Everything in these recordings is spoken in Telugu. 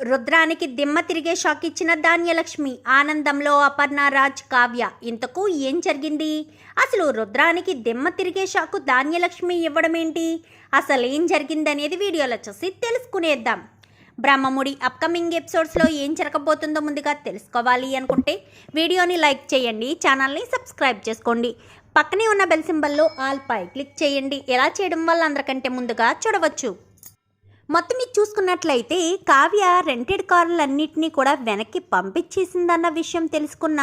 రుద్రానికి దిమ్మ తిరిగే షాక్ ఇచ్చిన ధాన్యలక్ష్మి ఆనందంలో అపర్ణ రాజ్ కావ్య. ఇంతకు ఏం జరిగింది? అసలు రుద్రానికి దిమ్మ తిరిగే షాకు ధాన్యలక్ష్మి ఇవ్వడం ఏంటి అసలు ఏం జరిగిందనేది వీడియోలో చూసి తెలుసుకునేద్దాం. బ్రహ్మముడి అప్కమింగ్ ఎపిసోడ్స్లో ఏం జరగబోతుందో ముందుగా తెలుసుకోవాలి అనుకుంటే వీడియోని లైక్ చేయండి ఛానల్ని సబ్స్క్రైబ్ చేసుకోండి. పక్కనే ఉన్న బెల్ సింబల్లో ఆల్ పై క్లిక్ చేయండి. ఎలా చేయడం వల్ల అందరికంటే ముందుగా చూడవచ్చు. మొత్తం ఇది చూసుకున్నట్లయితే కావ్య రెంటెడ్ కార్లన్నింటినీ కూడా వెనక్కి పంపించేసిందన్న విషయం తెలుసుకున్న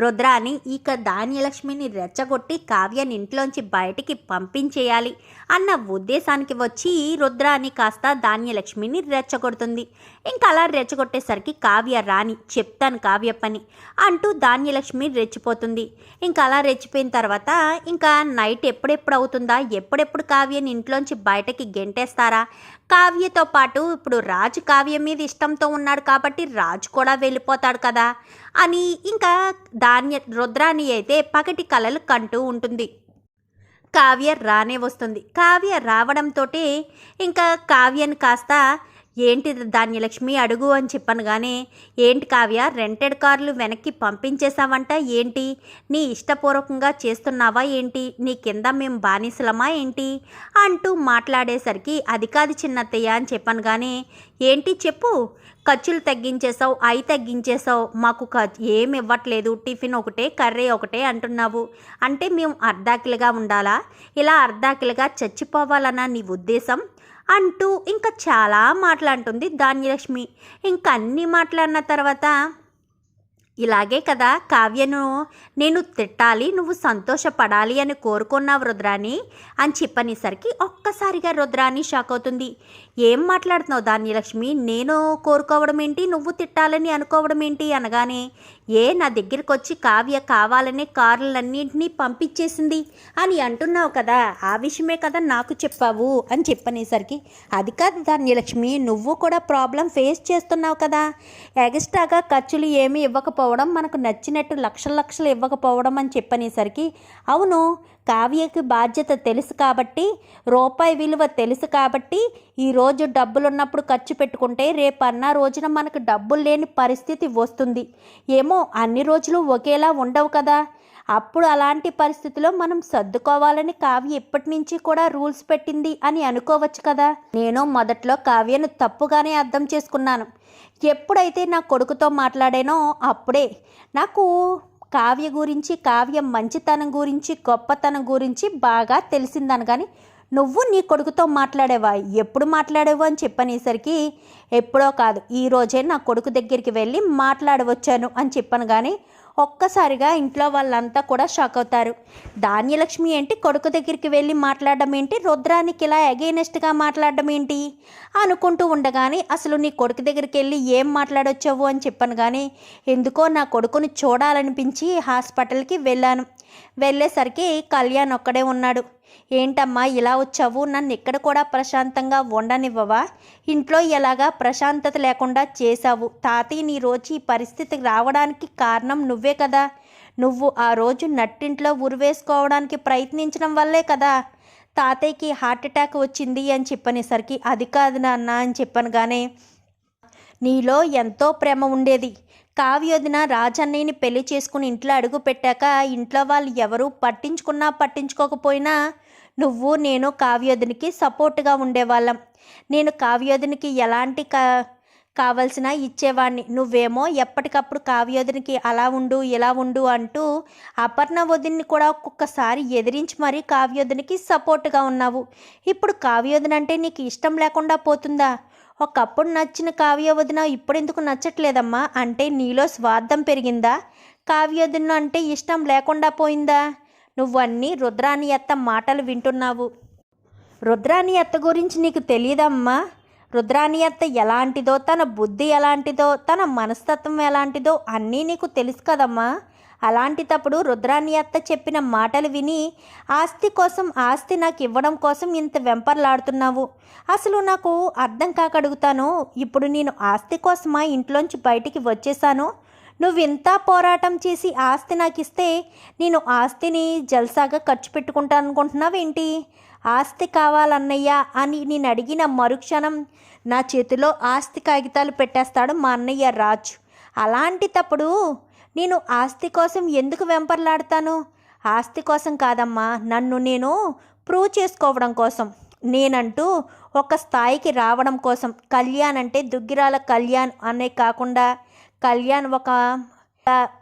రుద్రాని ఇక ధాన్యలక్ష్మిని రెచ్చగొట్టి కావ్యాన్ని ఇంట్లోంచి బయటికి పంపించేయాలి అన్న ఉద్దేశానికి వచ్చి రుద్రాని కాస్త ధాన్యలక్ష్మిని రెచ్చగొడుతుంది. ఇంకా అలా రెచ్చగొట్టేసరికి కావ్య రాని చెప్తాను కావ్య పని అంటూ ధాన్యలక్ష్మి రెచ్చిపోతుంది. ఇంకా అలా రెచ్చిపోయిన తర్వాత ఇంకా నైట్ ఎప్పుడెప్పుడు అవుతుందా? ఎప్పుడెప్పుడు కావ్యని ఇంట్లోంచి బయటకి గెంటేస్తారా? కావ్యతో పాటు ఇప్పుడు రాజు కావ్య మీద ఇష్టంతో ఉన్నాడు కాబట్టి రాజు కూడా వెళ్ళిపోతాడు కదా. అని ఇంకా ధాన్య రుద్రాణి అయితే పగటి కలలు కంటూ ఉంటుంది. కావ్య రానే వస్తుంది. కావ్య రావడంతో ఇంకా కావ్యని కాస్త ఏంటి ధాన్యలక్ష్మి అడుగు అని చెప్పాను కానీ ఏంటి కావ్య రెంటెడ్ కార్లు వెనక్కి పంపించేశావంట ఏంటి? నీ ఇష్టపూర్వకంగా చేస్తున్నావా ఏంటి? నీ కింద మేము బానిసలమా ఏంటి? అంటూ మాట్లాడేసరికి అది కాదు చిన్నత్తయ్య అని చెప్పాను కానీ ఏంటి చెప్పు? ఖర్చులు తగ్గించేసావు అయి తగ్గించేసావు మాకు ఏం ఇవ్వట్లేదు టిఫిన్ ఒకటే కర్రీ ఒకటే అంటున్నావు. అంటే మేము అర్ధాకిలుగా ఉండాలా? ఇలా అర్ధాకిలుగా చచ్చిపోవాలన్న నీ ఉద్దేశం? అంటూ ఇంకా చాలా మాట్లాడుతుంది ధాన్యలక్ష్మి. ఇంకా అన్నీ మాట్లాడిన తర్వాత ఇలాగే కదా కావ్యను నేను తిట్టాలి నువ్వు సంతోషపడాలి అని కోరుకున్నావు రుద్రాని అని చెప్పనేసరికి ఒక్కసారిగా రుద్రాని షాక్ అవుతుంది. ఏం మాట్లాడుతున్నావు ధాన్యలక్ష్మి? నేను కోరుకోవడం ఏంటి? నువ్వు తిట్టాలని అనుకోవడం ఏంటి? అనగానే ఏ నా దగ్గరికి వచ్చి కావ్య కావాలనే కార్లన్నింటినీ పంపించేసింది అని అంటున్నావు కదా ఆ విషయమే కదా నాకు చెప్పావు అని చెప్పనేసరికి అది కాదు ధాన్యలక్ష్మి నువ్వు కూడా ప్రాబ్లం ఫేస్ చేస్తున్నావు కదా ఎగస్ట్రాగా ఖర్చులు ఏమీ ఇవ్వకపోవడం మనకు నచ్చినట్టు లక్షల లక్షలు ఇవ్వకపోవడం అని చెప్పనేసరికి అవును కావ్యకి బాధ్యత తెలుసు కాబట్టి రూపాయి విలువ తెలుసు కాబట్టి ఈరోజు డబ్బులున్నప్పుడు ఖర్చు పెట్టుకుంటే రేపు అన్న రోజున మనకు డబ్బులు లేని పరిస్థితి వస్తుంది. ఏమో అన్ని రోజులు ఒకేలా ఉండవు కదా. అప్పుడు అలాంటి పరిస్థితిలో మనం సర్దుకోవాలని కావ్య ఇప్పటి నుంచి కూడా రూల్స్ పెట్టింది అని అనుకోవచ్చు కదా? నేను మొదట్లో కావ్యను తప్పుగానే అర్థం చేసుకున్నాను. ఎప్పుడైతే నా కొడుకుతో మాట్లాడానో అప్పుడే నాకు కావ్య గురించి కావ్య మంచితనం గురించి గొప్పతనం గురించి బాగా తెలిసిందని కానీ నువ్వు నీ కొడుకుతో మాట్లాడేవా? ఎప్పుడు మాట్లాడేవో? అని చెప్పనేసరికి ఎప్పుడో కాదు ఈ రోజే నా కొడుకు దగ్గరికి వెళ్ళి మాట్లాడవచ్చాను అని చెప్పాను కానీ ఒక్కసారిగా ఇంట్లో వాళ్ళంతా కూడా షాక్ అవుతారు. ధాన్యలక్ష్మి ఏంటి కొడుకు దగ్గరికి వెళ్ళి మాట్లాడడం ఏంటి? రుద్రానికి ఇలా అగైనెస్ట్గా మాట్లాడడం ఏంటి? అనుకుంటూ ఉండగానే అసలు నీ కొడుకు దగ్గరికి వెళ్ళి ఏం మాట్లాడొచ్చావు అని చెప్పాను కానీ ఎందుకో నా కొడుకుని చూడాలనిపించి హాస్పిటల్కి వెళ్ళాను. వెళ్ళేసరికి కళ్యాణ్ ఒక్కడే ఉన్నాడు. ఏంటమ్మా ఇలా వచ్చావు? నన్ను ఇక్కడ కూడా ప్రశాంతంగా ఉండనివ్వవా? ఇంట్లో ఎలాగా ప్రశాంతత లేకుండా చేశావు? తాతయ్య నీ రోజు ఈ పరిస్థితికి రావడానికి కారణం నువ్వే కదా. నువ్వు ఆ రోజు నట్టింట్లో ఉరివేసుకోవడానికి ప్రయత్నించడం వల్లే కదా. తాతయ్యకి హార్ట్ అటాక్ వచ్చింది అని చెప్పనేసరికి అది కాదు నాన్న అని చెప్పాను కానీ నీలో ఎంతో ప్రేమ ఉండేది. కావ్యోదిన రాజన్నయ్యని పెళ్ళి చేసుకుని ఇంట్లో అడుగు పెట్టాక ఇంట్లో వాళ్ళు ఎవరు పట్టించుకున్నా పట్టించుకోకపోయినా నువ్వు నేను కావ్యోదినికి సపోర్ట్గా ఉండేవాళ్ళం. నేను కావ్యోదినికి ఎలాంటి కా కావలసిన ఇచ్చేవాడిని నువ్వేమో ఎప్పటికప్పుడు కావ్యోధినికి అలా ఉండు ఇలా ఉండు అంటూ అపర్ణ వదిన్ని కూడా ఒక్కొక్కసారి ఎదిరించి మరీ కావ్యోధినికి సపోర్ట్గా ఉన్నావు. ఇప్పుడు కావ్యోధన అంటే నీకు ఇష్టం లేకుండా పోతుందా? ఒకప్పుడు నచ్చిన కావ్య వదిన ఇప్పుడెందుకు నచ్చట్లేదమ్మా? అంటే నీలో స్వార్థం పెరిగిందా? కావ్య వదిన అంటే ఇష్టం లేకుండా పోయిందా? నువ్వన్నీ రుద్రాని అత్త మాటలు వింటున్నావు. రుద్రాని అత్త గురించి నీకు తెలియదమ్మా రుద్రాని అత్త ఎలాంటిదో తన బుద్ధి ఎలాంటిదో తన మనస్తత్వం ఎలాంటిదో అన్నీ నీకు తెలుసు కదమ్మా? అలాంటిటప్పుడు రుద్రాని అత్త చెప్పిన మాటలు విని ఆస్తి కోసం ఆస్తి నాకు ఇవ్వడం కోసం ఇంత వెంపర్లాడుతున్నావు. అసలు నాకు అర్థం కాక అడుగుతాను ఇప్పుడు నేను ఆస్తి కోసమా ఇంట్లోంచి బయటికి వచ్చేసాను నువ్వు ఇంత పోరాటం చేసి ఆస్తి నాకు ఇస్తే నేను ఆస్తిని జల్సాగా ఖర్చు పెట్టుకుంటాను అనుకుంటున్నావేంటి ఆస్తి కావాలన్నయ్యా అని నేను అడిగిన మరుక్షణం నా చేతిలో ఆస్తి కాగితాలు పెట్టేస్తాడు మా అన్నయ్య రాజు. అలాంటి తప్పుడు నేను ఆస్తి కోసం ఎందుకు వెంపర్లాడతాను? ఆస్తి కోసం కాదమ్మా నన్ను నేను ప్రూవ్ చేసుకోవడం కోసం. నేనంటూ ఒక స్థాయికి రావడం కోసం. కళ్యాణ్ అంటే దుగ్గిరాల కళ్యాణ్ అనే కాకుండా కళ్యాణ్ ఒక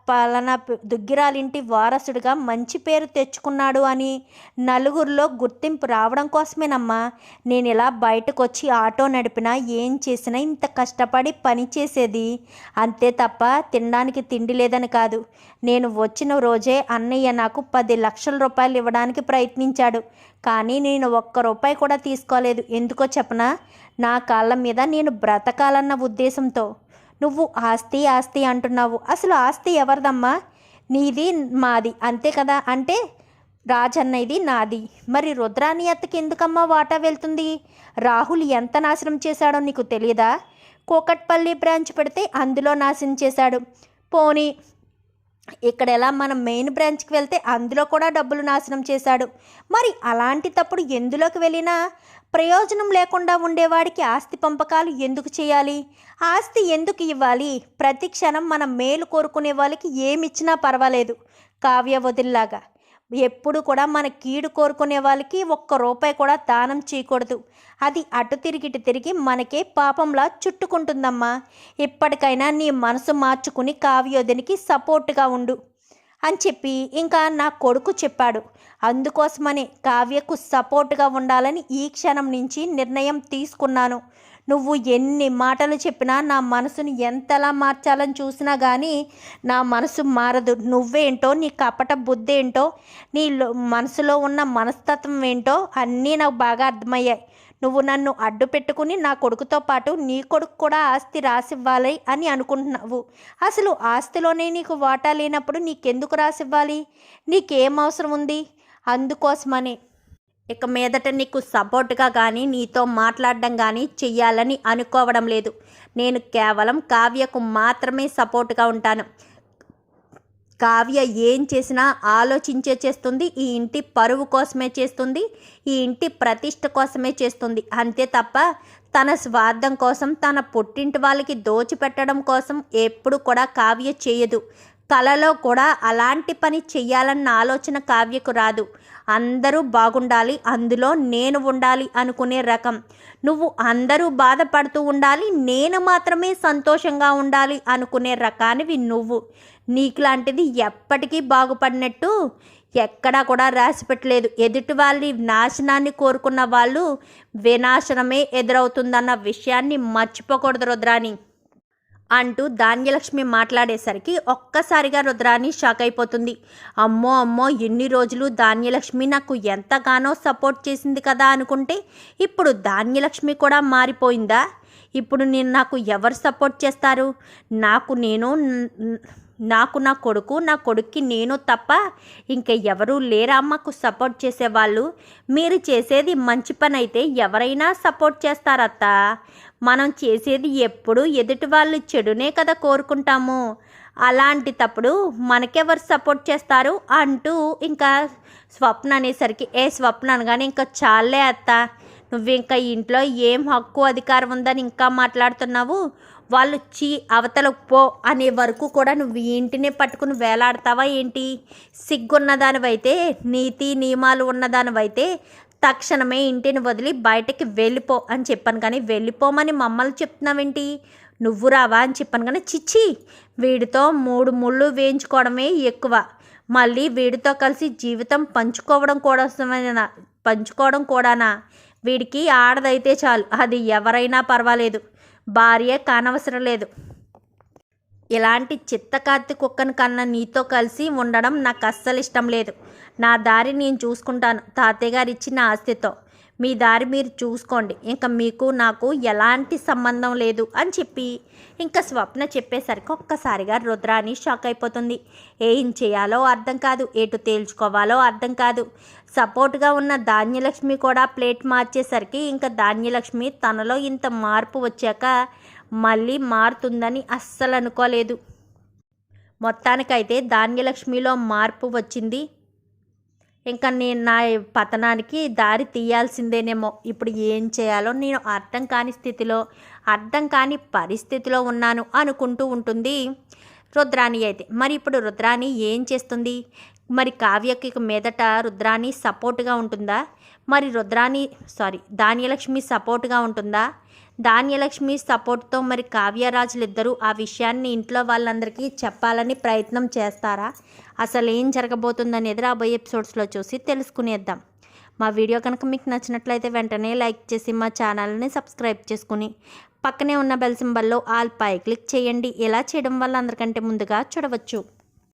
పాలన దుగ్గిరాలింటి వారసుడిగా మంచి పేరు తెచ్చుకున్నాడు అని నలుగురిలో గుర్తింపు రావడం కోసమేనమ్మా. నేను ఇలా బయటకు వచ్చి ఆటో నడిపినా ఏం చేసినా ఇంత కష్టపడి పని చేసేది. అంతే తప్ప తినడానికి తిండి లేదని కాదు. నేను వచ్చిన రోజే అన్నయ్య నాకు పది లక్షల రూపాయలు ఇవ్వడానికి ప్రయత్నించాడు. కానీ నేను ఒక్క రూపాయి కూడా తీసుకోలేదు. ఎందుకో చెప్పనా? నా కాళ్ళ మీద నేను బ్రతకాలన్న ఉద్దేశంతో. నువ్వు ఆస్తి ఆస్తి అంటున్నావు. అసలు ఆస్తి ఎవరిదమ్మా? నీది మాది. అంతే కదా? అంటే రాజన్న ఇది నాది. మరి రుద్రాని అత్తకి ఎందుకమ్మా వాటా వెళ్తుంది? రాహుల్ ఎంత నాశనం చేశాడో నీకు తెలియదా కోకట్పల్లి బ్రాంచ్ పెడితే అందులో నాశనం చేశాడు. పోనీ ఇక్కడ ఎలా మనం మెయిన్ బ్రాంచ్కి వెళ్తే అందులో కూడా డబ్బులు నాశనం చేశాడు. మరి అలాంటి తప్పుడు ఎందులోకి వెళ్ళినా ప్రయోజనం లేకుండా ఉండేవాడికి ఆస్తి పంపకాలు ఎందుకు చేయాలి? ఆస్తి ఎందుకు ఇవ్వాలి? ప్రతి క్షణం మనం మేలు కోరుకునే వాళ్ళకి ఏమిచ్చినా పర్వాలేదు. కావ్య వదిల్లాగా. ఎప్పుడు కూడా మన కీడు కోరుకునే వాళ్ళకి ఒక్క రూపాయి కూడా దానం చేయకూడదు. అది అటు తిరిగి ఇటు తిరిగి మనకే పాపంలా చుట్టుకుంటుందమ్మా. ఇప్పటికైనా నీ మనసు మార్చుకుని కావ్యోధినికి సపోర్ట్గా ఉండు. అని చెప్పి ఇంకా నా కొడుకు చెప్పాడు. అందుకోసమనే కావ్యకు సపోర్ట్గా ఉండాలని ఈ క్షణం నుంచి నిర్ణయం తీసుకున్నాను. నువ్వు ఎన్ని మాటలు చెప్పినా నా మనసుని ఎంతలా మార్చాలని చూసినా కానీ నా మనసు మారదు. నువ్వేంటో నీ కపట బుద్ధి ఏంటో నీ లో- మనసులో ఉన్న మనస్తత్వం ఏంటో అన్నీ నాకు బాగా అర్థమయ్యాయి. నువ్వు నన్ను అడ్డు పెట్టుకుని నా కొడుకుతో పాటు నీ కొడుకు కూడా ఆస్తి రాసివ్వాలి అని అనుకుంటున్నావు. అసలు ఆస్తిలోనే నీకు వాటా లేనప్పుడు నీకెందుకు రాసివ్వాలి? నీకేం అవసరం ఉంది? అందుకోసమనే. ఇక మీదట నీకు సపోర్ట్గా కానీ నీతో మాట్లాడడం కానీ చెయ్యాలని అనుకోవడం లేదు. నేను కేవలం కావ్యకు మాత్రమే సపోర్ట్గా ఉంటాను. కావ్య ఏం చేసినా ఆలోచించే చేస్తుంది ఈ ఇంటి పరువు కోసమే చేస్తుంది ఈ ఇంటి ప్రతిష్ట కోసమే చేస్తుంది. అంతే తప్ప తన స్వార్థం కోసం తన పుట్టింటి వాళ్ళకి దోచిపెట్టడం కోసం ఎప్పుడు కూడా కావ్య చేయదు. కలలో కూడా అలాంటి పని చెయ్యాలన్న ఆలోచన కావ్యకు రాదు. అందరూ బాగుండాలి అందులో నేను ఉండాలి అనుకునే రకం. నువ్వు అందరూ బాధపడుతూ ఉండాలి నేను మాత్రమే సంతోషంగా ఉండాలి అనుకునే రకానివి నువ్వు. నీకులాంటిది ఎప్పటికీ బాగుపడినట్టు ఎక్కడా కూడా రాసి పెట్టలేదు. ఎదుటి వాళ్ళ నాశనాన్ని కోరుకున్న వాళ్ళు వినాశనమే ఎదురవుతుందన్న విషయాన్ని మర్చిపోకూడదు రుద్రాని అంటూ ధాన్యలక్ష్మి మాట్లాడేసరికి ఒక్కసారిగా రుద్రాణి షాక్ అయిపోతుంది. అమ్మో అమ్మో ఎన్ని రోజులు ధాన్యలక్ష్మి నాకు ఎంతగానో సపోర్ట్ చేసింది కదా అనుకుంటే ఇప్పుడు ధాన్యలక్ష్మి కూడా మారిపోయిందా? ఇప్పుడు నేను నాకు ఎవరు సపోర్ట్ చేస్తారు? నాకు నేను నాకు నా కొడుకు నా కొడుక్కి నేను తప్ప ఇంకా ఎవరూ లేరా? అమ్మకు సపోర్ట్ చేసేవాళ్ళు. మీరు చేసేది మంచి పని అయితే ఎవరైనా సపోర్ట్ చేస్తారత్త. మనం చేసేది ఎప్పుడు ఎదుటి వాళ్ళు చెడునే కదా కోరుకుంటాము. అలాంటి తప్పుడు మనకెవరు సపోర్ట్ చేస్తారు అంటూ ఇంకా స్వప్న అనేసరికి ఏ స్వప్న? అనగానే ఇంకా చాలే అత్త. నువ్వు ఇంకా ఇంట్లో ఏం హక్కు అధికారం ఉందని ఇంకా మాట్లాడుతున్నావు? వాళ్ళు చీ అవతలకు పో అనే వరకు కూడా నువ్వు ఇంటినే పట్టుకుని వేలాడతావా ఏంటి? సిగ్గున్నదానివైతే నీతి నియమాలు ఉన్నదానివైతే తక్షణమే ఇంటిని వదిలి బయటకి వెళ్ళిపో అని చెప్పాను కానీ వెళ్ళిపోమని మమ్మల్ని చెప్తున్నావేంటి? నువ్వు రావా అని చెప్పాను కానీ చిచ్చి వీడితో మూడు ముళ్ళు వేయించుకోవడమే ఎక్కువ. మళ్ళీ వీడితో కలిసి జీవితం పంచుకోవడం కూడా పంచుకోవడం కూడానా? వీడికి ఆడదైతే చాలు. అది ఎవరైనా పర్వాలేదు. భార్య కానవసరం లేదు. ఇలాంటి చిత్తకార్తి కుక్కను కన్నా నీతో కలిసి ఉండడం నాకు అస్సలు ఇష్టం లేదు. నా దారి నేను చూసుకుంటాను. తాతయ్య గారు ఇచ్చిన ఆస్తితో. మీ దారి మీరు చూసుకోండి. ఇంకా మీకు నాకు ఎలాంటి సంబంధం లేదు అని చెప్పి ఇంకా స్వప్న చెప్పేసరికి ఒక్కసారిగా రుద్రాని షాక్ అయిపోతుంది. ఏం చేయాలో అర్థం కాదు. ఎటు తేల్చుకోవాలో అర్థం కాదు. సపోర్ట్గా ఉన్న ధాన్యలక్ష్మి కూడా ప్లేట్ మార్చేసరికి ఇంకా ధాన్యలక్ష్మి తనలో ఇంత మార్పు వచ్చాక మళ్ళీ మారుతుందని అస్సలు అనుకోలేదు. మొత్తానికైతే ధాన్యలక్ష్మిలో మార్పు వచ్చింది. ఇంకా నేను నా పతనానికి దారి తీయాల్సిందేనేమో. ఇప్పుడు ఏం చేయాలో నేను అర్థం కాని స్థితిలో అర్థం కాని పరిస్థితిలో ఉన్నాను అనుకుంటూ ఉంటుంది రుద్రాణి అయితే. మరి ఇప్పుడు రుద్రాణి ఏం చేస్తుంది? మరి కావ్యకి మీదట రుద్రాణి సపోర్ట్గా ఉంటుందా? మరి రుద్రాణి సారీ ధాన్యలక్ష్మి సపోర్ట్గా ఉంటుందా? ధాన్యలక్ష్మి సపోర్ట్తో మరి కావ్యరాజులు ఇద్దరు ఆ విషయాన్ని ఇంట్లో వాళ్ళందరికీ చెప్పాలని ప్రయత్నం చేస్తారా? అసలు ఏం జరగబోతుందనేది రాబోయే ఎపిసోడ్స్లో చూసి తెలుసుకునేద్దాం. మా వీడియో కనుక మీకు నచ్చినట్లయితే వెంటనే లైక్ చేసి మా ఛానల్ని సబ్స్క్రైబ్ చేసుకుని పక్కనే ఉన్న బెల్ సింబల్లో ఆల్ పై క్లిక్ చేయండి. ఇలా చేయడం వల్ల అందరికంటే ముందుగా చూడవచ్చు.